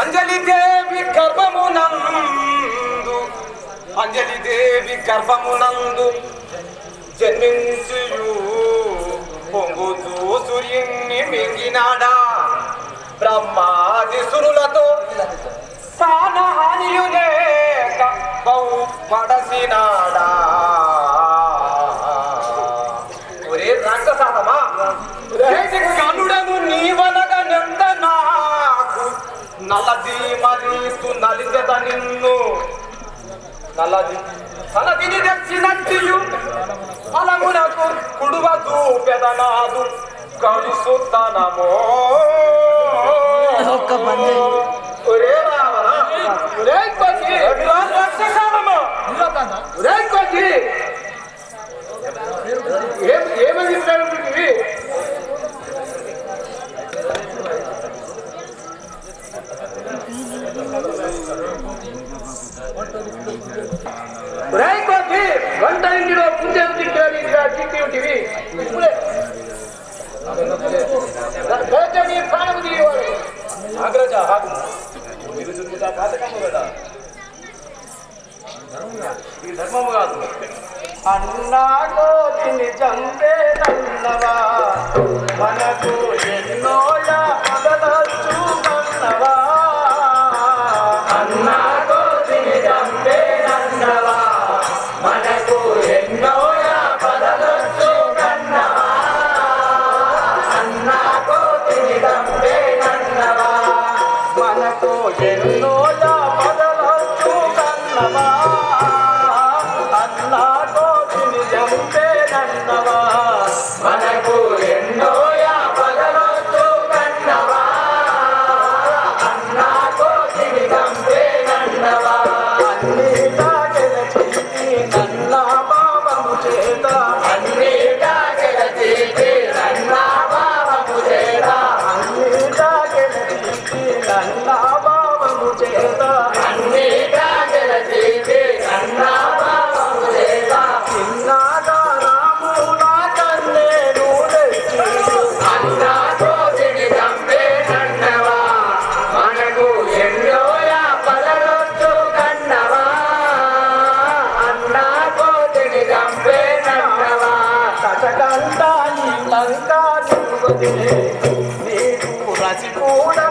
అంజలి దేవి గర్భమునందు అంజలి దేవి గర్భమునందు జన్మించు పొంగుతూ సూర్యుని మింగినాడా? బ్రహ్మాది సురులతో బహు పడసినాడా నలది మరీసు నలిగద నిన్ను. నలది. సలదిని తెచ్చినట్టియు. అలమునకు కుడువ దూపెదనాదు కలుసుతనమో ఒక్క పని ఒరే రావణ. ఒరే కోచి రాక్షసానమో ఒరే కోచి ఏం ఏమని చెప్పాడు ರಾಯ್ಕೋಟಿ ಗಂಟ ಇಂಡಿರೋ ಮುಂದೆ ಟಿವಿ ಬೇಟೆಗೆ ಪ್ರಾಣ ಮುಗಿಯುವರು ನಾಗರಾಜ ಹಾಗೂ మనకు ఎన్నోలా లంకా నీకు రసి కూడా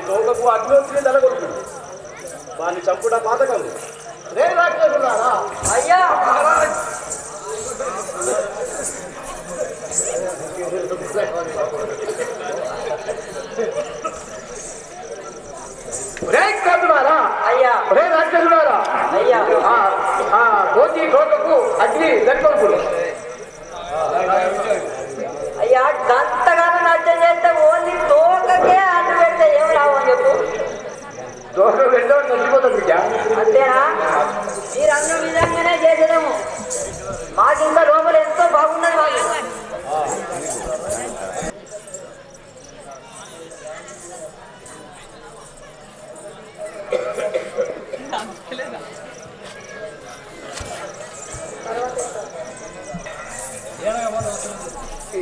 వాని దొంగకు అగ్ని నెలకొల్పు వాని చంపుట పాతకం రే రాక్షసులారా అయ్యా రే అయ్యా రే రాక్షసులారా అయ్యా అగ్ని నెలకొల్పుడు పెద్దవాడు నొప్పిపోతుంది బిడ్డ. అంతేనా? మీరు అన్న విధంగానే చేసేదాము. మాకు లోపల ఎంతో బాగున్నది మాకు.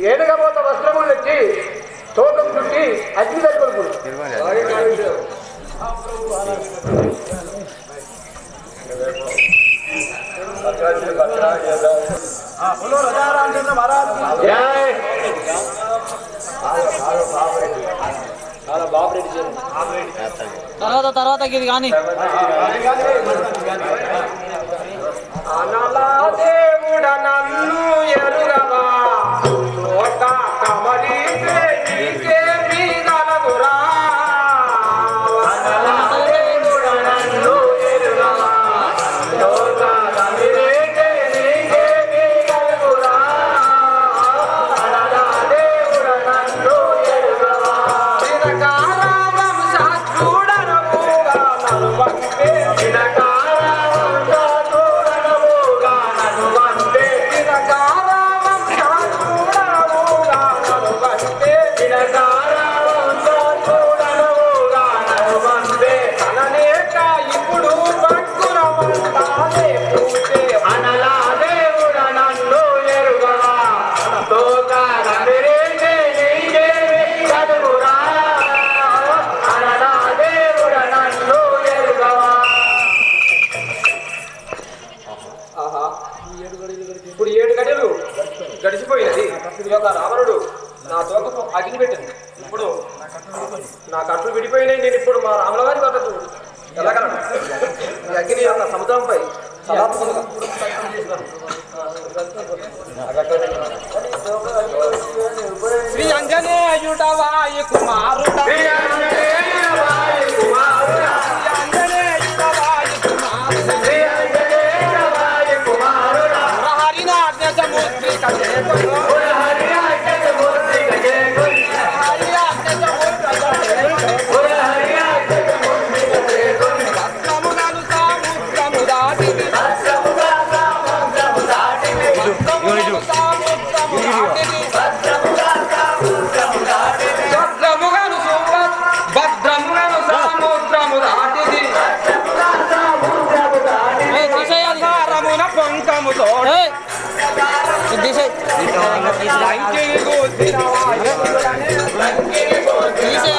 ఏనుగా మంచిది కానీ. దేవుడ నన్ను ఎరుగవా? కమలి తీసే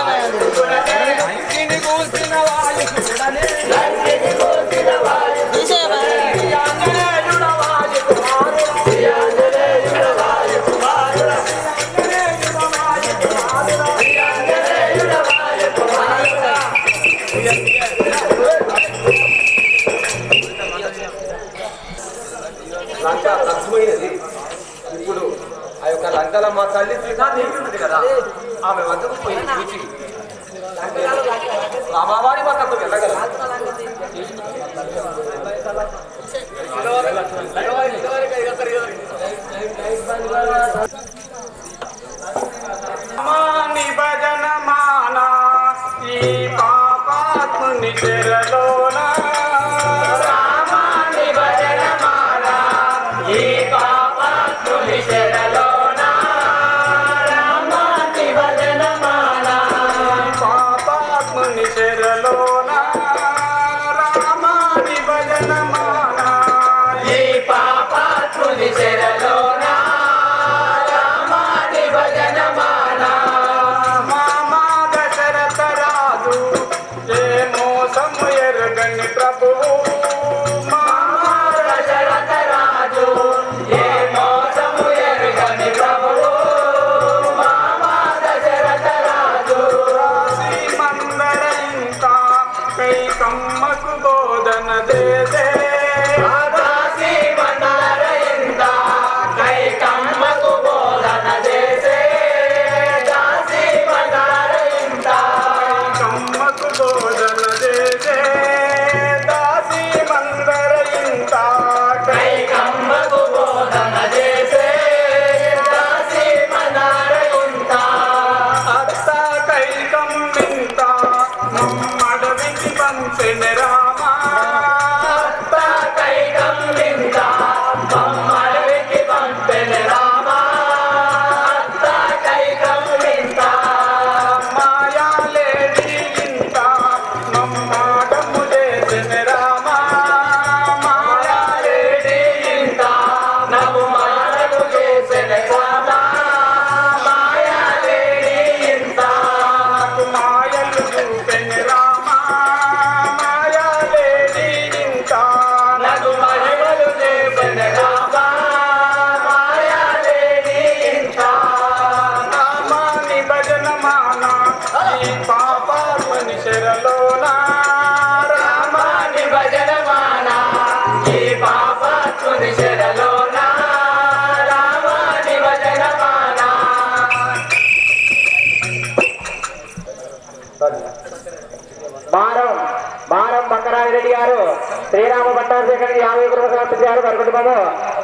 వారు కనుకుంటున్నాము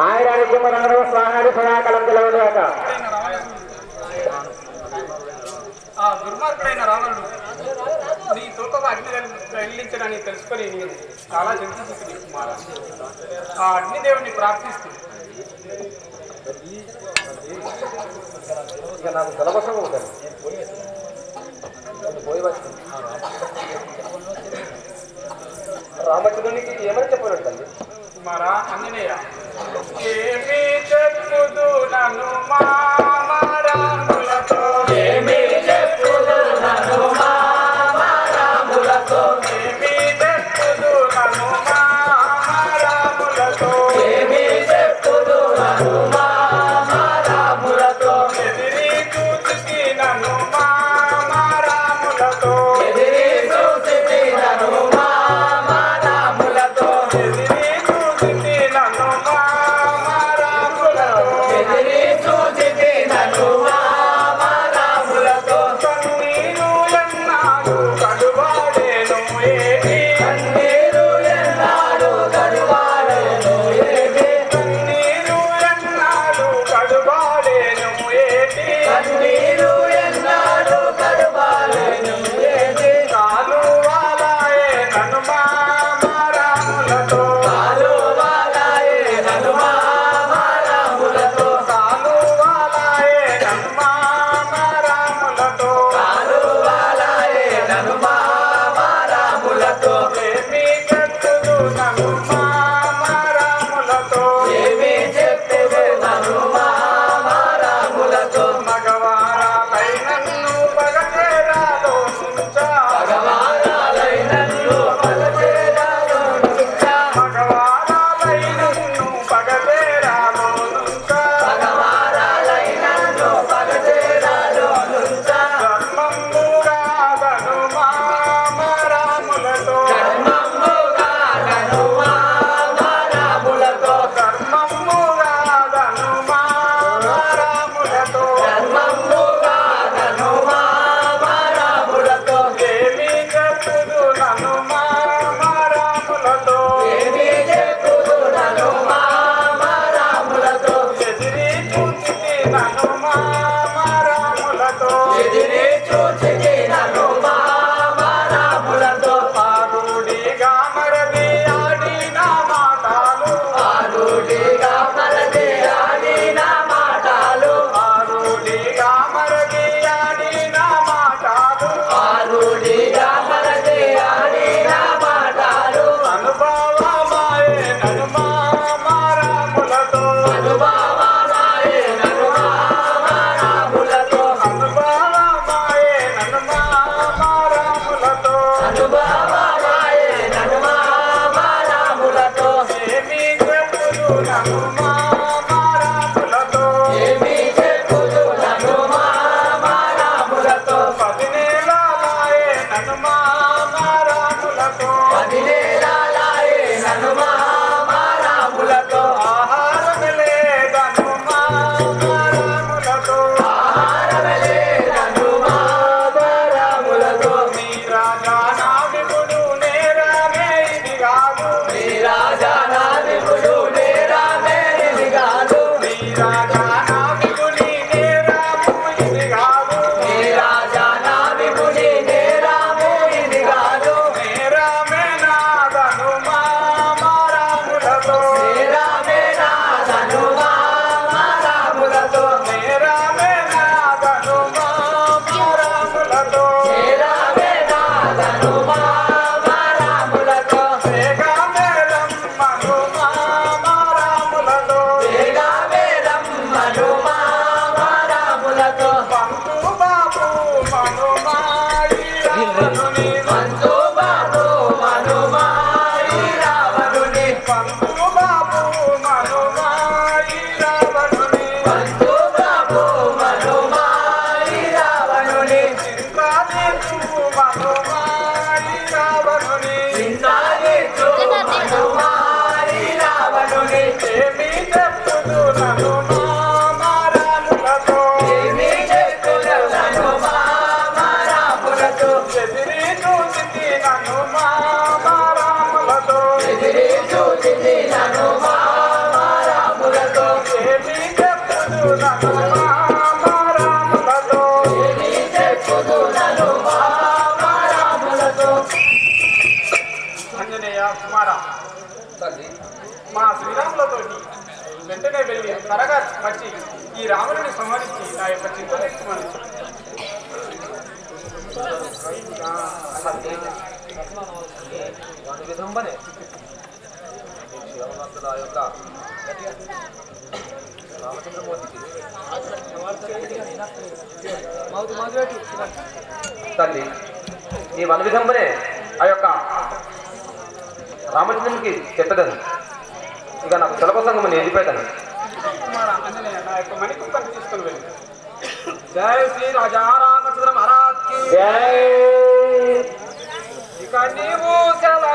ఆయన రంగడు స్వాహాన్ని సదాకాలం తెలవలేక దుర్మార్గుడైన రావణుడు నీ తోకగా అగ్ని వెళ్ళించడానికి తెలుసుకొని నేను చాలా చింతించింది కుమార. ఆ అగ్నిదేవుని ప్రార్థిస్తూ. ఇక పోయి రామచంద్రునికి ఏమని చెప్పాడు తల్లి మరా అంజనేయ. ఏమీ చెప్పుదు నన్ను మామరా త్వరగా వచ్చి ఈ రాముడిని సంహరించి నా యొక్క చింత తల్లి యొక్క తల్లి ఈ వన విధంబనే ఆ యొక్క రామచంద్రునికి చెప్పేదాన్ని ఇక నాకు సులభ సంగమని వెళ్ళిపోయేదాన్ని యొక్క మణికుక్కను తీసుకుని వెళ్ళి. జై శ్రీ రాజా రామచంద్ర మహారాజ్కి. జై. ఇక నీవు సెలవు